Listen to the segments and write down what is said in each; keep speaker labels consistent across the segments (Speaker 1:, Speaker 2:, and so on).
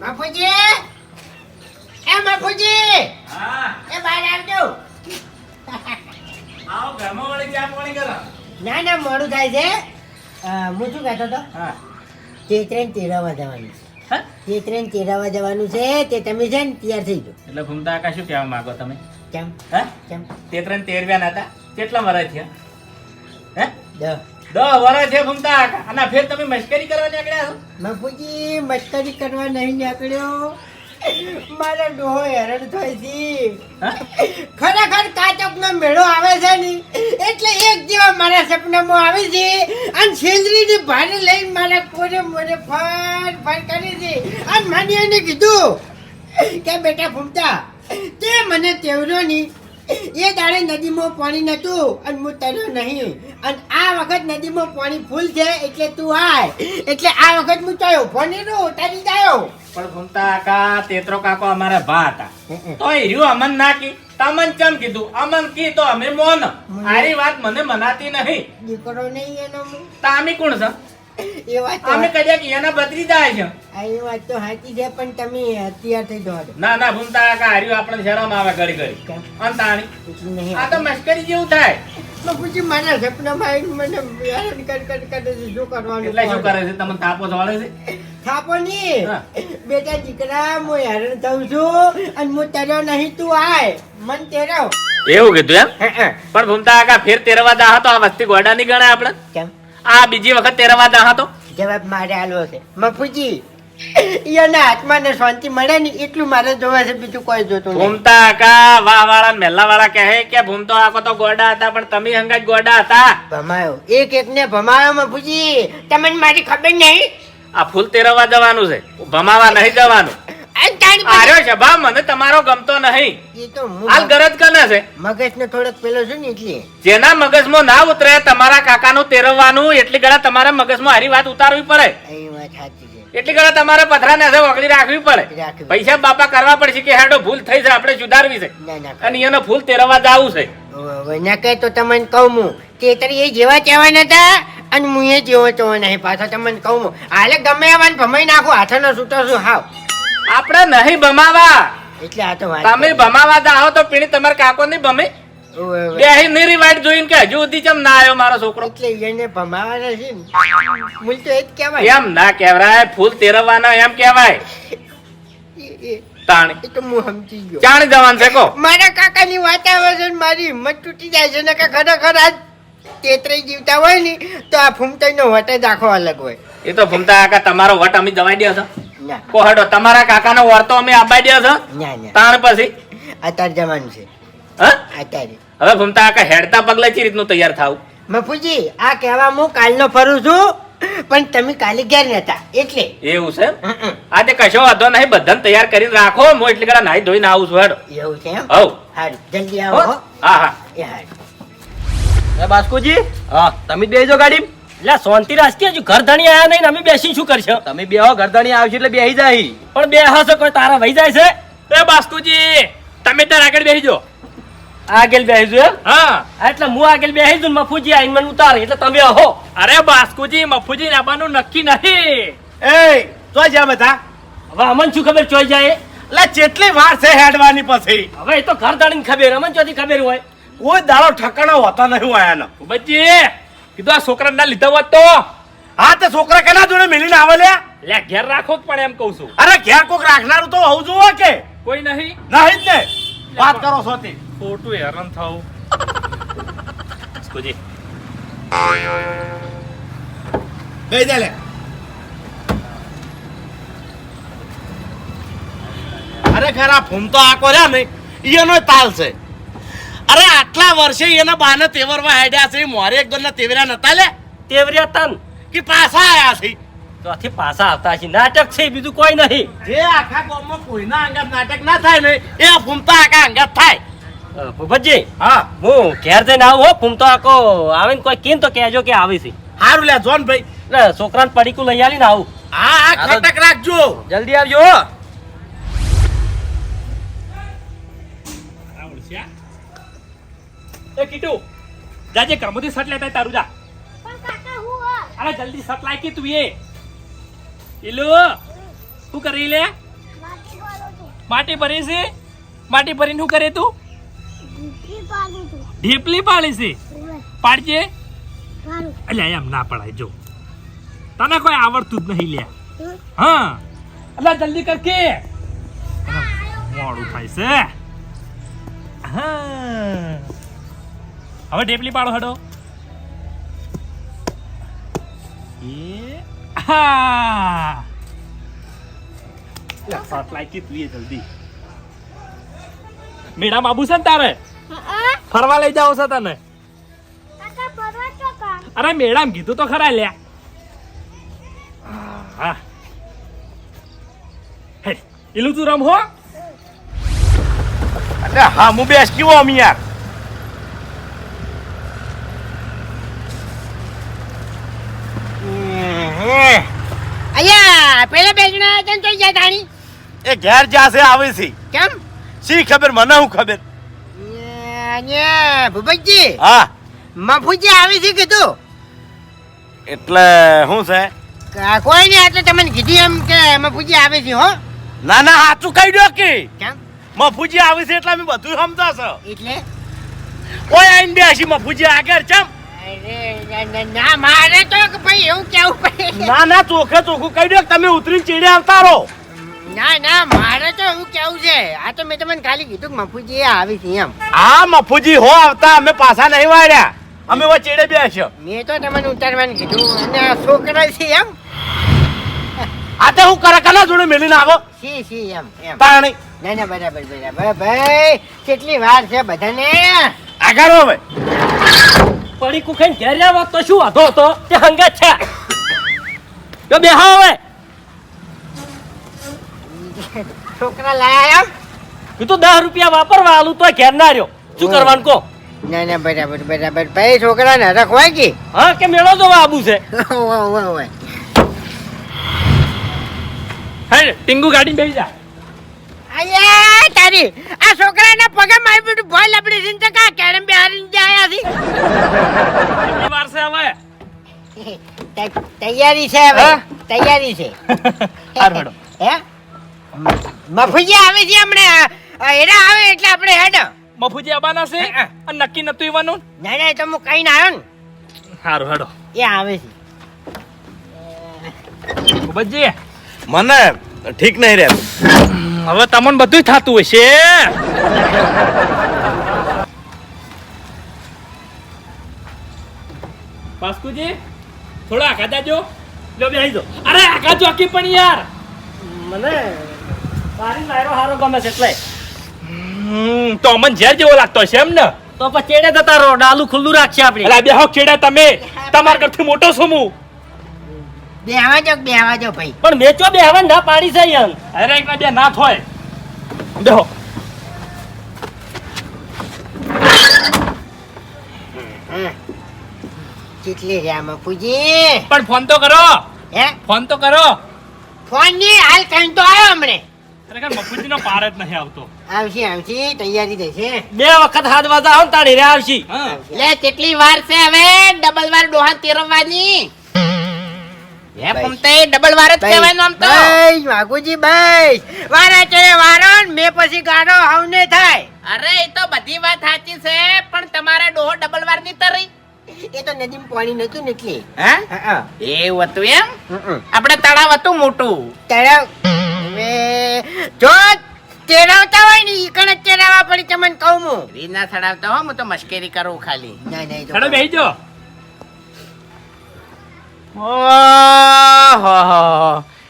Speaker 1: બાપુજી! એ બાપુજી!
Speaker 2: હા.
Speaker 1: એ બહાર આવજો.
Speaker 2: આવો ઘરમાં વળી ચા પાણી કરો.
Speaker 1: ના ના મોડું થાય છે. હું શું કહેતો હતો?
Speaker 2: હા.
Speaker 1: તેતરે ને તેરાવા જવાનું છે? જે ને તેરાવા જવાનું છે તે તમે છે ને તૈયાર થઈ ગયો
Speaker 2: એટલે ઘૂમતા આકા શું કહેવા માંગો તમે?
Speaker 1: કેમ?
Speaker 2: હા?
Speaker 1: કેમ?
Speaker 2: તે ટ્રેન તેરવ્યા નતા કેટલા મરા થયા? હે?
Speaker 1: દહ
Speaker 2: વર્ષ છે અને ફેર તમે મશ્કરી કરવા નીકળ્યા છો?
Speaker 1: બાપુજી મસ્કરી કરવા નહીં નીકળ્યો. મારા ડોહો હેરાન થાય છે. ખરેખર કાચકનો મેળો આવે છે ને? એટલે એક જેવા મારા સપનામાં આવે છે અને છેલ્લીની ભારે લઈને મારા કોરે મોરે ફર ફર કરી છે. અને માની એને કીધું કે બેટા ફૂમતા તે મને તેવરો ની એ દાડે નદીમાં પાણી નતું અને હું તર્યો નહીં. અને આ વખત નદીમાં પાણી ફૂલ છે એટલે તું આય. એટલે આ વખત હું ચાયો ફોની નું તરી જાયો.
Speaker 2: પણ ઘૂમતા કાકા તેતરો કાકો અમારા ભા હતા. તો એ રહ્યું અમન ના કી તમન ચમ કીધું? અમન કી તો અમે મોન. આરી વાત મને મનાતી નહીં.
Speaker 1: દીકરો નહીં એનો
Speaker 2: તામી કોણ છે?
Speaker 1: એ વાત
Speaker 2: અમે કદાચ એના બદલી જાય છે.
Speaker 1: આ એ વાત તો સાચી છે પણ તમે તૈયાર થઈ દો
Speaker 2: ના ના ઘૂમતા આકા હાર્યું આપણે શરમ આવે ઘડી ઘડી.
Speaker 1: કેમ?
Speaker 2: અંતાણી
Speaker 1: નહીં
Speaker 2: આ તો મશ્કરી જેવું થાય.
Speaker 1: બાપુજી મારા સપનામાં આવીને મને હેરાન કર કર કરે છે શું કરવાનું?
Speaker 2: એટલે શું કરે છે? તમને તાપો જોડે છે?
Speaker 1: થાપો નહીં. બેટા દીકરા હું હેરાન થઉં છું અને હું તર્યો નહીં તું આય. મન તેરાવ.
Speaker 2: એવું કીધું એમ? પણ ભૂમતા આકા ફેર તેરવા દા તો આ વસ્તી ગોડા નહીં ગણાય આપણે.
Speaker 1: કેમ?
Speaker 2: આ બીજી વખત તેરવા દા હતો
Speaker 1: જવાબ મારે આલો છે. મફુજી એના હાથમાં ને શાંતિ મળે ને એટલું મારે જોવે છે બીજું કોઈ જોતું
Speaker 2: ભૂમતા આકા વાહ વાળા મેલા વાળા કહે કે ભૂમતો આકો તો ગોડા હતા પણ તમે હંગાજ ગોડા હતા.
Speaker 1: ભમાયો. એક એક ને ભમાયો મફુજી. તમને મારી ખબર નહીં?
Speaker 2: આ ફૂલ તેરવા જવાનું છે. ભમાવા નહીં જવાનું.
Speaker 1: આ તારી પાસે-
Speaker 2: આર્યો છે બા મને તમારો ગમતો નહીં.
Speaker 1: એ તો
Speaker 2: હાલ ગરજ કને છે?
Speaker 1: મગજ ને થોડોક પેલો છું ને એટલે.
Speaker 2: જેના મગજમાં ના ઉતરે તમારા કાકાનું તેરવવાનું એટલી ગળા તમારા મગજમાં હારી વાત ઉતારવી પડે.
Speaker 1: એ વાત સાચી છે.
Speaker 2: એટલી ગળા તમારે પથરા ને વગડી રાખવી પડે. પૈસા બાપા કરવા પડશે કે હેડો ભૂલ થઈ છે આપણે સુધારવી છે.
Speaker 1: ના ના
Speaker 2: અને એનો ફૂલ તેરવા જાવું છે.
Speaker 1: ના કહે તો તમને કહું હું. તે તરી એ જેવા કહેવા નતા અને હું એ જેવો તેવો નહીં પાછા તમને કહું હું. હાલે ગમે એવા ભમાઈ નાખું હાથનો છૂટો છું હાવ.
Speaker 2: આપણે નહીં ભમાવા.
Speaker 1: એટલે આ તો વાત
Speaker 2: તમે. ભમાવા જાઓ તો પીણી તમાર કાકો નહીં
Speaker 1: ઓવે.
Speaker 2: બે નીરી વાટ જોઈને કે હજુ સુધી ચમ ના આવ્યો મારો છોકરો?
Speaker 1: એટલે એને ભમાવાના છે ને મૂળ તો એ જ કહેવાય.
Speaker 2: એમ ના કહેવાય ફૂલ તેરવાના એમ કહેવાય.
Speaker 1: એ- એ-
Speaker 2: તાણી.
Speaker 1: એ તો હું સમજી ગયો.
Speaker 2: ચાણી જવાન છે કો.
Speaker 1: મારા કાકાની વાત આવે છે મારી હિંમત તૂટી જાય છે ને કે ખરેખર આજ તેતરાઈ જીવતા હોય ને તો આ ફૂમતાઈનો વટ જ આખો અલગ હોય.
Speaker 2: એ તો ભમતા કાકા તમારો વટ અમે જવાઈ દે
Speaker 1: ના
Speaker 2: કોહડો તમારા કાકાનો વર્તો અમે આબાઈ દે છો?
Speaker 1: ના ના.
Speaker 2: તાણ પછી?
Speaker 1: અત્યારે જવાનું છે.
Speaker 2: હા?
Speaker 1: અત્યારે.
Speaker 2: હવે ભૂમતા કાકા હેડતા પગલે ચી રીતનું તૈયાર થાવ
Speaker 1: મફુજી આ કહેવા હું કાલનો ફરું છું પણ તમે કાલે ઘેર નતા એટલે.
Speaker 2: એવું છે?
Speaker 1: આ
Speaker 2: આજે કશો વાંધો નહીં બધાને તૈયાર કરીને રાખો હું એટલી કરા નાહી ધોઈને આવું છું હેડો.
Speaker 1: એવું છે એમ?
Speaker 2: હવ.
Speaker 1: હારું જલ્દી આવો હો.
Speaker 2: હા
Speaker 1: એ હારું.
Speaker 3: એ બાસ્કુજી હા. તમે બેજો ગાડી
Speaker 4: એટલે શાંતિ રાખતી હજુ ઘર ધણી આયા નહીં ને અમે બેસી શું કરશો?
Speaker 3: તમે બે ઘર ધણી આવશે એટલે બેહી જાય
Speaker 4: પણ બે હસો કોઈ તારા વહી જાય છે?
Speaker 2: એ બાસ્તુજી તમે તાર આગળ બેસીજો
Speaker 4: આગળ બેસી જો
Speaker 2: હા.
Speaker 4: હા, એટલે હું આગળ બેસી જઉં મફુજી આઈને મને ઉતારે એટલે તમે અહો
Speaker 2: અરે બાસ્કુજી મફુજી આવવાનું નક્કી નહીં
Speaker 3: એ તો જાય બધા.
Speaker 4: હવે અમન શું ખબર ચોઈ જાય?
Speaker 3: એટલે જેટલી વાર છે હેડવાની પછી.
Speaker 4: હવે એ તો ઘર ધણીને ખબર અમન ચોથી ખબર હોય.
Speaker 3: કોઈ દાડો ઠકાણો હોતો નહીં આયાનો
Speaker 2: બચ્ચી કીધું આ છોકરા ના લીધા હોત તો?
Speaker 3: હા તે છોકરા કેના જોડે મિલીને આવે લ્યા
Speaker 2: લે ઘેર રાખો જ પણ એમ કઉ છું.
Speaker 3: અરે ઘેર કોક રાખનારું તો હોવું જોવે કે?
Speaker 2: કોઈ નહીં.
Speaker 3: નહીં જ ને. વાત કરો છો તે
Speaker 2: ખોટું હેરાન થવું. બાસ્કુજી
Speaker 3: ગઈ દે લે. અરે ખરા ફોન તો આ કર્યા નહીં. ઈયોનો તાલ છે. અરે આટલા વર્ષે એના બાને તેવરવા હેડ્યા છે મોરે એક ગણના તેવર્યા નતા લે?
Speaker 4: તેવરિયા તન?
Speaker 3: કે પાછા આયા છે.
Speaker 4: ચોથી પાછા આવતા છે નાટક છે બીજું કોઈ નહીં.
Speaker 3: જે આખા ગામમાં કોઈના અંગત નાટક ના થાય ને એ ફૂમતા આખા અંગત થાય.
Speaker 4: ભૂપતજી
Speaker 3: હા.
Speaker 4: હું ઘેર જઈને આવું હો ફૂમતો આખો આવે ને કોઈ કીન તો કહેજો કે આવી છે.
Speaker 3: હારું લે જોન ભાઈ.
Speaker 4: છોકરાને પડીકું લઈ આવીને આવું.
Speaker 3: હા હા ખટક રાખજો.
Speaker 4: જલ્દી આવજો
Speaker 2: એ કીટુ જાજે કમોદી સટ લેતા તારું જા. અરે જલ્દી સટ લાય કે તું એ. ઇલો શું કરી લે?
Speaker 5: માટી ભરી છે? માટી ભરીને શું કરે તું? ઢીપલી પાડી છે. પાડજે. એટલે એમ ના પડાય જો. તને કોઈ આવડતું જ નહીં લે. હા. એટલે જલ્દી કર કે. મોડું થાય છે. હા. હવે ઢેપલી પાડો હડો. એ હા. લે, સટલાઈ કેટલી જલ્દી. મેળા બાબુ છે ને તારે? ફરવા લઈ જાવ છે તને. અરે મેળામાં કીધું તો ખરા લ્યા. હા. હે એલું તું રમ હો.
Speaker 3: અરે હા હું બેસ કેવો અમી યાર?
Speaker 1: પેલા બેસણા તને તો જાય આણી
Speaker 3: એ ઘેર જાશે આવે છે.
Speaker 1: કેમ?
Speaker 3: સી ખબર મને હું ખબર?
Speaker 1: ને ભૂપતજી.
Speaker 3: હા.
Speaker 1: મફુજી આવી છે કીધું.
Speaker 3: એટલે શું છે?
Speaker 1: કોઈ નહીં એટલે તમને કીધી એમ કે મફુજી આવે છે હો.
Speaker 3: ના ના સાચું કહી દો કે.
Speaker 1: કેમ?
Speaker 3: મફુજી આવે છે એટલે અમે બધું સમજાશો.
Speaker 1: એટલે?
Speaker 3: ઓય આઈને બેસી મફુજી આગળ ચમ.
Speaker 1: ના, ના, ના મારે તો ભાઈ એવું કેવું પડે
Speaker 3: ના ના ચોખે ચોખ્ખું કહી દો તમે ઉતરીને ચીડે આવતા રહો.
Speaker 1: ના ના મારે તો એવું કેવું છે. આ તો મેં તમને ખાલી કીધું કે મફુજી આવી છે એમ.
Speaker 3: હા મફુજી હો આવતા અમે પાછા નહીં વાળ્યા અમે વા ચેડે બેસ્યો
Speaker 1: મેં તો તમને ઉતારવાનું કીધું અને છોકરા છે એમ.
Speaker 3: આ તો હું કરે કના જોડે મેલીને આવો.
Speaker 1: સી સી એમ એમ.
Speaker 3: તાણી.
Speaker 1: ના ના બરાબર બરાબર. ભાઈ કેટલી વાર છે બધાને?
Speaker 3: આગળ હવે.
Speaker 4: પડી કુખાઈ ઘેર આવ્યો તો શું વાંધો હતો? તે હંગાત છે. તો બેહો હવે.
Speaker 1: છોકરા લાયા એમ?
Speaker 4: તો દસ રૂપિયા વાપરવા આલું તો ઘેર ના રહ્યો. શું કરવાનું કો
Speaker 1: ના ના બરાબર બરાબર. ભાઈ છોકરાને ને રખવાય કે?
Speaker 4: હા કે મેળો જોવા આબુ છે?
Speaker 1: ઓવે, ઓવે, ઓવે.
Speaker 5: હે ટીંગુ ગાડી બેસી જા.
Speaker 1: અલ્યા તારી. આ છોકરાના પગે મારી બેટું ભોય લપડી છે ને કા કેરમ બે હારીને આયા છે?
Speaker 5: કેટલી વાર છે હવે.
Speaker 1: તૈયારી છે હવે. તૈયારી છે.
Speaker 5: હાર હેડો.
Speaker 1: હે? મફુજી આવે છે હમણાં? એરા આવે એટલે આપણે હેડ.
Speaker 5: મફુજી આબાના છે? નક્કી નતું ઈવાનું
Speaker 1: ના ના તો હું કઈ ના. આવ્યો
Speaker 5: સારું હેડો
Speaker 1: એ આવે છે.
Speaker 5: ભૂપતજી
Speaker 3: મને ઠીક નહીં રહે.
Speaker 5: હવે તમને બધું થતું હશે. પાસ્કુજી થોડા આખા જાજો જો બેસી જો. અરે આગા ચોકી પણ યાર.
Speaker 4: મને તારી લાયરો હારો ગમે છે એટલે.
Speaker 5: તો અમન ઝેર જેવો લાગતો હશે એમ ને
Speaker 4: તો પછી ચેડે જતા રહો ડાલુ ખુલ્લું રાખશે આપણે.
Speaker 5: અલા બેહો ખેડા તમે. તમાર કરથી મોટો છું હું.
Speaker 1: બેહવા જો બેહવા જો ભાઈ.
Speaker 4: પણ મેચો બે હવે ના પાડી છે યન
Speaker 5: અરે એક બે ના થોય. બેહો.
Speaker 1: કેટલી રહ્યા પૂજી?
Speaker 5: પણ ફોન તો કરો.
Speaker 1: હે?
Speaker 5: ફોન તો કરો.
Speaker 1: ફોનની હાલ કઈ તો આવ્યો હમણે.
Speaker 5: ખરેખર પાર જ નહીં આવતો.
Speaker 1: આવશે આવશે તૈયારી થશે
Speaker 4: બે વખત હાથ વાજા આવો ને તાળી રે આવશી.
Speaker 1: લે કેટલી વાર છે હવે? ડબલ વાર ડોહા તેરવવાની. હે પમતે ડબલ વાર જ કહેવાનું આમ તો. બસ વાઘુજી બસ વારા છે વારો ને પછી ગાડો હવને થાય.
Speaker 6: અરે એ તો બધી વાત સાચી છે પણ તમારે ડોહો ડબલ વારની તરી.
Speaker 1: એ તો નદીમાં પાણી નતું ને એટલે
Speaker 6: હા
Speaker 1: હા.
Speaker 6: એવું હતું એમ? આપણે તળાવ હતું મોટું.
Speaker 1: તળાવ? જો ચેડાવતા હોય ને ઈ કણ તેરાવા પડી તમને કહું હું.
Speaker 6: રીના ચડાવતા હો હું તો મશ્કરી કરું ખાલી.
Speaker 1: ના ના
Speaker 5: બેહી જાઓ.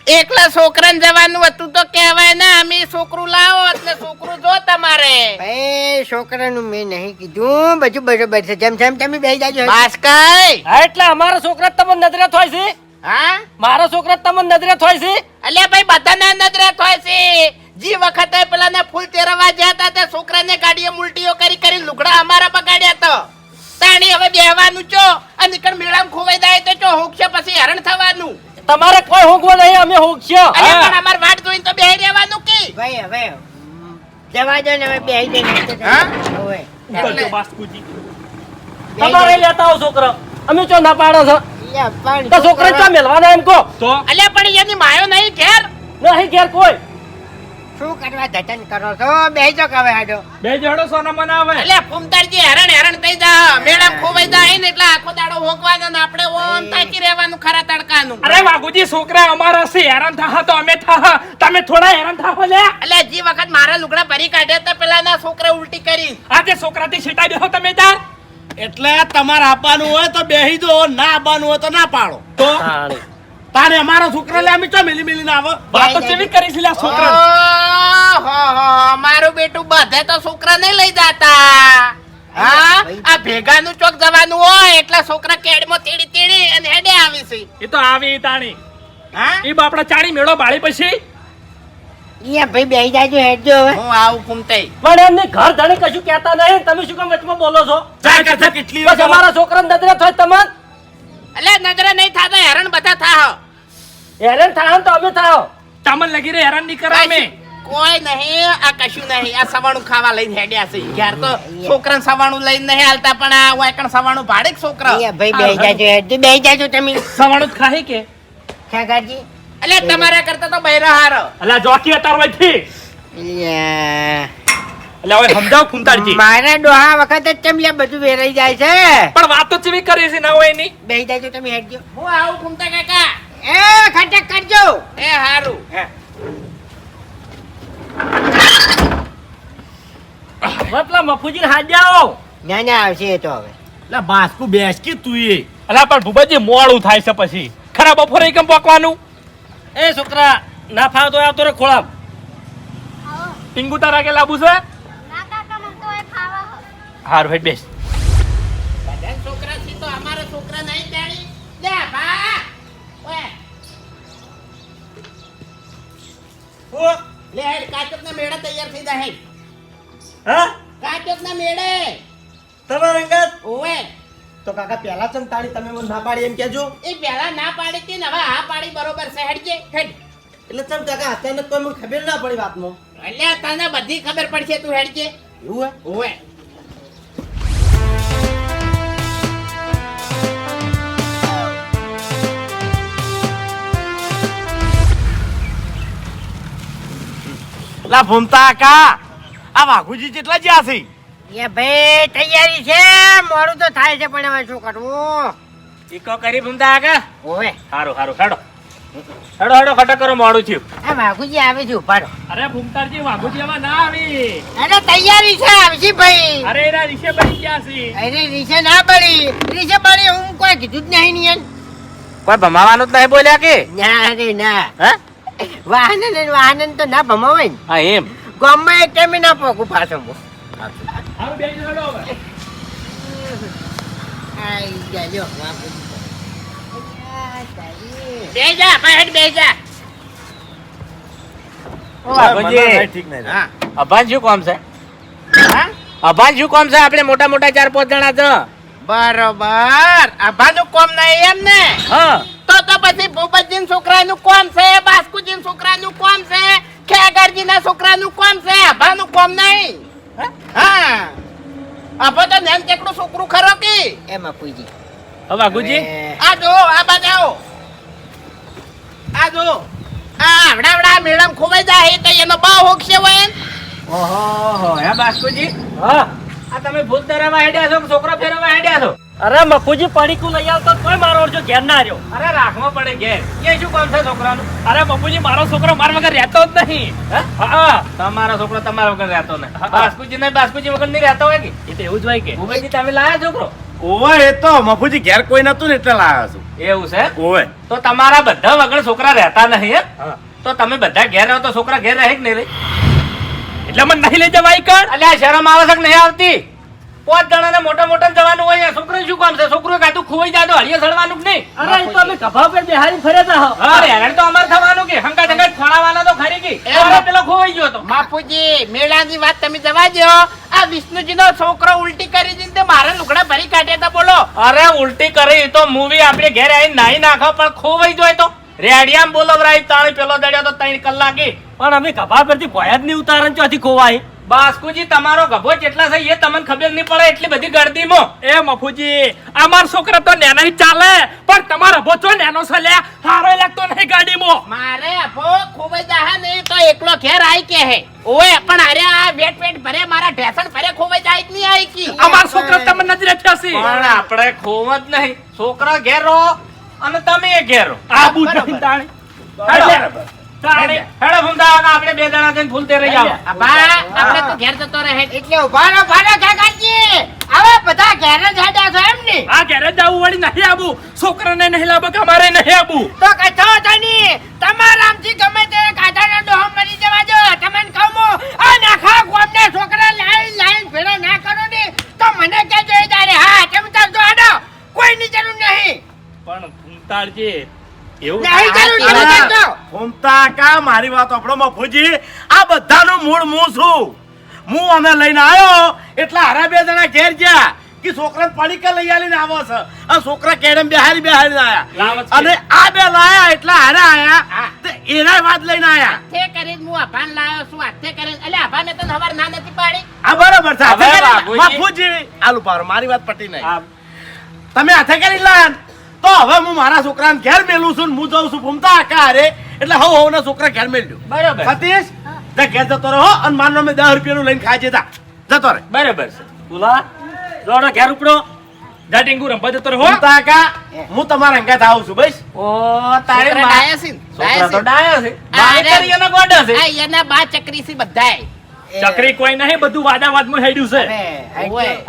Speaker 6: એકલા છોકરા જવાનું હતું તો કહેવાય ને અમે છોકરું લાવો એટલે છોકરું જો તમારે.
Speaker 1: ભાઈ છોકરાનું મેં નહીં કીધું. બધું બરોબર છે. જેમ જેમ તમે બેસી જાજો.
Speaker 6: બસ કઈ
Speaker 4: હા એટલે અમારા છોકરા તમને નજરે થાય છે?
Speaker 6: હા?
Speaker 4: મારા છોકરા તમને નજરે થાય છે?
Speaker 6: અલ્યા ભાઈ બધાના નજરે થાય છે. જે વખતે પેલાને ફૂલ તેરવા ગયા હતા તે છોકરાને ગાડીએ ઉલટીઓ કરી કરી લુગડા અમારા બગાડ્યા તો. તાણી હવે બેહવાનું છો અને નીકળ મેળામાં ખોવાઈ જાય તો ચો હોકશે પછી હરણ થવાનું.
Speaker 4: તમારે કોઈ હોગવો નહીં અમે હોગશો
Speaker 6: પણ અમાર વાટ જોઈને તો બેહી રહેવાનું કે?
Speaker 1: ભાઈ હવે જવા દે ને હવે બેહી જઈને
Speaker 6: હા?
Speaker 5: ઓય બાસ્કુજી.
Speaker 4: તમારે લેતા આવો છોકરા. અમે ચો ના પાડો છો? તો છોકરા. ચો મેલવાના એમ કો
Speaker 5: તો
Speaker 6: અલ્યા પણ એની માયો નહીં ઘેર?
Speaker 4: નહીં ઘેર કોઈ.
Speaker 1: શું કરવા જતન કરો છો? બેસજો કે હવે આડો
Speaker 5: બે જણો સોના મને આવે
Speaker 6: એટલે ફૂમતારજી હેરાન હેરાન થઈ જા. મેળામ ખોવાઈ જાય ને એટલે આખો દાડો હોગવાનો ને આપણે ઓમ તાકી રહેવાનું ખરા તડકાનું.
Speaker 5: અરે વાઘુજી છોકરા અમારા છે હેરાન થા તો અમે થા તમે થોડા હેરાન થાઓ લે.
Speaker 6: એટલે જે વખત મારા લુગડા ભરી કાઢ્યા તો પેલા ના છોકરા ઉલટી કરી.
Speaker 5: આજે છોકરાથી છીટા દેહો તમે તાર
Speaker 3: એટલે તમારે આપવાનું હોય તો બેહી દો ના આપવાનું હોય તો ના પાડો.
Speaker 5: તો.
Speaker 3: તારે અમારો છોકરો લે અમે ચો મેલી ના આવો
Speaker 5: વાતો કેવી કરી છે લે છોકરા
Speaker 6: મારું બેટું બધે તો છોકરા નહીં લઈ જાતા. હા? આ ભેગાનું ચોક જવાનું હોય એટલે છોકરા કેડમાં તેડી તેડી અને હેડે આવી છે.
Speaker 5: એ તો આવી તાણી.
Speaker 6: હા?
Speaker 5: એ બાપડા ચાણી મેળો બાળી પછી?
Speaker 1: અહીંયા ભાઈ બેસી જાજો હેડજો હવે.
Speaker 6: હું આવું ફૂમતાઈ
Speaker 4: પણ એમને ઘર ધણી કશું કહેતા નહીં. તમે શું કામ વચમાં બોલો છો?
Speaker 3: જાય કરતા કેટલી
Speaker 4: અમારા છોકરાને દદરા થાય તમાર
Speaker 6: એટલે નજરે નહીં થાતા હેરાન બધા થાહ
Speaker 4: હેરાન થાય તો અમે થાવ
Speaker 5: તમને લગી રે હેરાન નહીં કરા અમે.
Speaker 6: કોઈ નહીં આ કશું નહીં. આ સવાણું ખાવા લઈને હેડ્યા છે. ઘેર તો છોકરાને સવાણું લઈને નહીં હાલતા પણ આ વાયકણ સવાણું ભાડે છોકરા.
Speaker 1: અહીંયા ભાઈ બે જાજો બેસી જાજો તમે.
Speaker 5: સવાણું જ ખાહી કે?
Speaker 1: કાકાજી
Speaker 6: અલે તમારા કરતા તો બૈરા હારો.
Speaker 5: અલા જોકી અતારવાથી
Speaker 1: અલ્યા.
Speaker 5: એટલે હવે સમજાવ ફૂમતાડજી
Speaker 1: મારા ડોહા વખત જ ચમલિયા બધું વેરાઈ જાય છે?
Speaker 5: પણ વાતો ચેવી કરી છે ના હોય એની.
Speaker 1: બેહી જાય તમે હેડજો
Speaker 6: હું આવું ઘૂમતા કાકા.
Speaker 1: એ ખટક કરજો.
Speaker 6: એ હારું.
Speaker 4: મતલબ મફુજી હાથ જાઓ
Speaker 1: ના ના આવશે એ તો હવે.
Speaker 3: એટલે બાસ્કુ બેસ કે તું એ.
Speaker 5: અલા પણ ભૂપતજી મોડું થાય છે પછી. ખરા બપોરે કેમ પકવાનું?
Speaker 4: એ છોકરા ના ફાવતો આવતો રે ખોળામ
Speaker 5: ટીંગુ તારા કે લાબુ છે? હારું હેડ બેસ.
Speaker 6: બધા છોકરા છે તો અમારા છોકરા નહીં જાણી. લે બા! ઓય. ઓ લે હેડ કાચક ના મેળા તૈયાર થઈ જાય
Speaker 7: હા?
Speaker 6: કાચક ના મેળે.
Speaker 7: તમારા અંગત? તો કાકા પહેલા ચમ તાળી તમે મને ના પાડી એમ કેજો
Speaker 6: એ પહેલા ના પાડી હતી ને હવે હા પાડી બરોબર છે હેડજે હેડ.
Speaker 7: એટલે ચમ કાકા અચાનક કોઈ મને ખબર ના પડી વાતમાં.
Speaker 6: એટલે તને બધી ખબર પડશે તું હેડજે
Speaker 7: એવું હે?
Speaker 6: ઓવે
Speaker 3: લા ભૂમતા કા? આ વાઘુજી જેટલા જ્યાં છે.
Speaker 1: એ ભાઈ તૈયારી છે? મોડું તો થાય છે પણ હવે શું કરવું?
Speaker 5: ઈકો કરી ભૂમતા કા
Speaker 1: ઓવે.
Speaker 5: હારું હારું હેડો. હેડો હેડો ખટક કરો મોડું થયું.
Speaker 1: આ વાઘુજી આવે છે ઉપાડો
Speaker 5: અરે ભૂમતારજી વાઘુજી આમાં ના આવી.
Speaker 1: અરે તૈયારી છે આવશી ભાઈ.
Speaker 5: અરે એના રીશે બની ગયા છે.
Speaker 1: અરે રીશે ના પડી. રીશે પડી હું કોઈ કીધું જ નહીં નિયન
Speaker 2: કોઈ ભમાવાનું જ નહીં બોલ્યા કે?
Speaker 1: ના રે ના.
Speaker 2: હે?
Speaker 1: વાહન ને વાહન તો ના ભમાવે ને.
Speaker 2: હા એમ.
Speaker 1: ગામમાં એક ટાઈમે ના પોકું પાછો હું.
Speaker 5: હારું બેસી હેડો હવે.
Speaker 1: આઈ જાજો વાઘુજી. અલ્યા, તારી.
Speaker 6: બે જા ભાઈ હેડ બે જા.
Speaker 2: ઓ વાઘોજી
Speaker 3: ઠીક નહીં
Speaker 6: હા.
Speaker 2: અભાન શું કોમ છે? અભાન શું કોમ છે? આપણે મોટા મોટા ચાર પાંચ જણા છે
Speaker 6: બરોબર. આભાનું કોમ ના એમ ને?
Speaker 2: હા.
Speaker 6: તો તો ખેગરજી ના છોકરાનું કોમ છે? આભાનું કોમ નહીં. હા? આભો તો નેન ચેકડું છોકરું ખરો કે?
Speaker 1: એમાં પૂજી
Speaker 2: હવે
Speaker 1: હવે
Speaker 6: આ જો આ બાજુ આવો. આ જો આ આવડા આવડા મેડમ ખોવાઈ જાય તો એનો બહુ હોકશે હોય
Speaker 2: ઓહો હે બાસ્કુજી?
Speaker 4: હા.
Speaker 2: આ તમે ભૂત ધરાવા હેડ્યા છો છોકરો ફેરવા હેડ્યા છો?
Speaker 4: અરે મફુજી પડીકું લઈ આવતો કોઈ મારો અરજો ઘેર ના રહ્યો.
Speaker 2: અરે રાખવો પડે ઘેર. એ શું કામ છે છોકરાનું?
Speaker 5: અરે મફુજી મારો છોકરો મારા વગર રહેતો જ નહીં.
Speaker 2: હે? તમારો છોકરો તમારા વગર રહેતો ને બાસ્કુજી ને બાસ્કુજી વગર નહીં રહેતો હોય કે?
Speaker 5: એ તો એવું જ હોય કે.
Speaker 2: ભૂપેજી તમે લાયા છોકરો?
Speaker 3: ઓવે એ તો મફુજી ઘેર કોઈ નતું ને એટલે લાયા છું.
Speaker 2: એવું છે?
Speaker 3: ઓવે.
Speaker 2: તો તમારા બધા વગર છોકરા રહેતા નહીં હે?
Speaker 5: હા.
Speaker 2: તો તમે બધા ઘેર રહો તો છોકરા ઘેર રહે કે નહીં રહે
Speaker 5: એટલે મને નહીં લઈ જવાય કર
Speaker 2: અલ્યા શરમ આવે છે કે નહીં આવતી? પાંચ જણાને મોટા મોટા જવાનું હોય છોકરો શું કામ છે? છોકરો કાતું ખોવાઈ જાય તો હળીએ સડવાનું જ નહીં?
Speaker 4: અરે એ તો અમે કભા પર બેહારી ફરે તા.
Speaker 2: અરે હેરાન તો અમાર થવાનું કે? હંકા હંકા ખોળાવાના તો ખરી કે? અરે પેલો ખોવાઈ ગયો તો.
Speaker 6: બાપુજી મેળાની વાત તમે જવા દો. આ વિષ્ણુજીનો છોકરો ઉલટી કરી દીધી તે મારા લુગડા ભરી કાઢ્યા તા બોલો.
Speaker 2: અરે ઉલટી કરી તો મૂવી આપણે ઘેર આવીને નાહી નાખો પણ ખોવાઈ જોય તો. રેડિયામ બોલવરાય તાણી પેલો દડ્યો તો ત્રણ કલાકે.
Speaker 4: પણ અમે કભા પરથી ભોયા જ નહીં ઉતારણ ચોથી ખોવાય.
Speaker 2: બાસ્કુજી તમારો ગભો કેટલા છે એ તમને ખબર નહીં પડે એટલી બધી ગળદીમાં
Speaker 5: એ મફુજી અમાર છોકરા તો નેના ચાલે પણ તમારો ભોચો નેનો છે લે હારો લાગતો નહીં ગાડીમાં.
Speaker 6: મારે અભો ખોવાઈ જાહે નહીં તો એકલો ઘેર આઈ કે હે? ઓય પણ અરે આ વેટ વેટ ભરે મારા ઢેસણ ભરે ખૂબ જ આઈ નહીં આઈ કી.
Speaker 5: અમાર છોકરા તમને નજરે થશે
Speaker 2: પણ આપણે ખોવ જ નહીં. છોકરા ઘેર રહો અને તમે ઘેર
Speaker 6: બરાબર.
Speaker 5: નહીં તાણે
Speaker 2: હેડો.
Speaker 5: તાણે
Speaker 2: હેડો ભૂમતા આપણે બે જણા જઈને ફૂલ તેરાઈ આવો
Speaker 6: અબા આપણે તો ઘેર જતો રહે.
Speaker 1: એટલે ઊભા રહો ઊભા કાકાજી હવે બધા ઘેર જ હેડ્યા છો એમ ને?
Speaker 5: આ ઘેરે જવું વળી નહીં આબુ છોકરાને નહીં લાવો અમારે નહીં આબુ
Speaker 1: તો કઈ તો નહીં. તમારામથી ગમે તે કાઢાના ડોહો મરી જવા દો. તમને કહું આ નાખા ગોમને છોકરા લાઈન લાઈન ભેળા ના કરો ને. તો મને એ દાડે હા તેમ તાર જો આડો કોઈની જરૂર નહીં.
Speaker 5: પણ ભૂમતાળજી એવું
Speaker 1: નહીં જરૂર.
Speaker 3: ફૂમતા કા મારી વાત આપણો મફુજી. આ બધાનું મૂળ હું છું. હું અમે લઈને આવ્યો એટલે હારા બે જણા ઘેર ગયા કે છોકરાને પડીકા લઈ આવીને આવો છે. આ છોકરા કેડમ બેહારી બેહારી આયા. અને આ બે લાયા એટલે હારે આયા તે એના વાત લઈને આયા.
Speaker 6: તે કરી હું આભાન લાયો છું આથે કરીને એટલે આભાને તો હવાર ના નથી પાડી?
Speaker 3: આ બરાબર છે.
Speaker 2: હવે
Speaker 3: કરી. બાપુજી. આલુ પાર મારી વાત પટી નહીં. તમે હાથે કરી લાન તો હવે હું મારા છોકરાને ઘેર મેલું છું હું જાઉં છું ભૂમતા આકા હારે? એટલે હવ હવ ના છોકરા ઘેર મેલ્યો.
Speaker 2: બરાબર.
Speaker 3: સતીશ તે ઘેર જતો રહો અને માનનો મેં દસ રૂપિયાનું લઈને ખાઈ જતા જતો રહે.
Speaker 2: બરાબર છે.
Speaker 5: બોલા. દોડો ઘેર ઉપડો. જા ટીંગુ રંબા જતો રહો
Speaker 3: તાકા હું તમારા અંગાત આવું છું બસ.
Speaker 2: ઓ તારે
Speaker 6: ડાયા છે
Speaker 2: છોકરા તો
Speaker 6: ડાયા
Speaker 2: છે.
Speaker 6: આ
Speaker 2: બાઈ
Speaker 6: રે.
Speaker 2: કરી એના ગોડા છે.
Speaker 6: આ એના બા ચકરી છે બધાય.
Speaker 5: ચકરી કોઈ નહીં બધું વાદા વાદમાં હેડ્યું છે.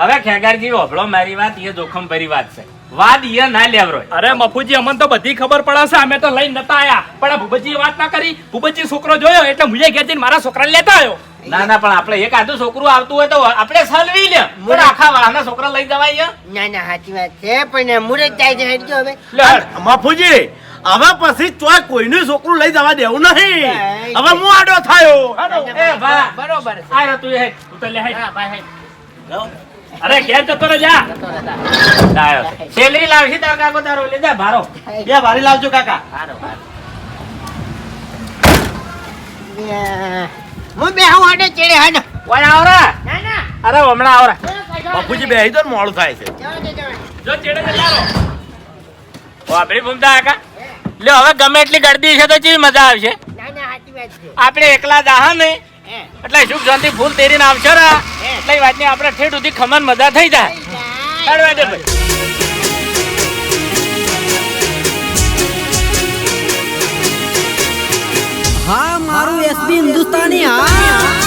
Speaker 1: હવે,
Speaker 2: ખેગારજી હોભળો મારી વાત એ જોખમ ભરી વાત છે. વાદ ઈ ના લેવરો
Speaker 5: અરે મફુજી અમને તો બધી ખબર પડે છે. અમે તો લઈને નતા આયા. પણ આ વાત ના કરી. ભૂપતજી છોકરો જોયો એટલે મુજે ઘેર જઈને મારા છોકરાને લેતા આવ્યો.
Speaker 2: ના ના પણ આપણે એક આધું છોકરું આવતું હોય તો આપણે સલવી લે. પણ આખા વાહના છોકરા લઈ જવાય
Speaker 1: ના ના સાચી વાત છે પણ મુરત જાય છે હેડજો હવે.
Speaker 3: મફુજી હવે પછી ચોય કોઈનું છોકરું લઈ જવા દેવું નહીં. હવે હું આડો થયો.
Speaker 6: બરોબર
Speaker 2: આ તું એ
Speaker 5: તું તો લે હાય.
Speaker 6: ભાઈ, ભાઈ.
Speaker 5: અરે ઘેર જતો રે જા.
Speaker 2: સેલરી લાવશી તાર કાકો તારો. લે જા ભારો.
Speaker 7: બે ભારી લાવજો કાકા.
Speaker 6: હારો.
Speaker 1: હું બે. હું હાડે ચેડે હાડ
Speaker 2: ઓય આવરા
Speaker 1: ના ના.
Speaker 2: અરે હમણાં આવરા
Speaker 3: બાપુજી બે તો મોડું થાય છે.
Speaker 5: જો ચેડે જલારો
Speaker 2: વાપરી ભૂમતા કાકા. લ્યો હવે ગમે એટલી ગરદી છે તો કેવી મજા આવશે?
Speaker 1: ના ના સાચી વાત છે.
Speaker 2: આપણે એકલા જાહા ને.
Speaker 1: હે.
Speaker 2: એટલે સુખ શાંતિ ફૂલ તેરીને આવશે ને. એટલે વાત વાતની આપણે ઠેઠ સુધી ખમણ મજા થઈ જાય. ભાઈ
Speaker 8: હા મારું એસબી હિન્દુસ્તાની હા.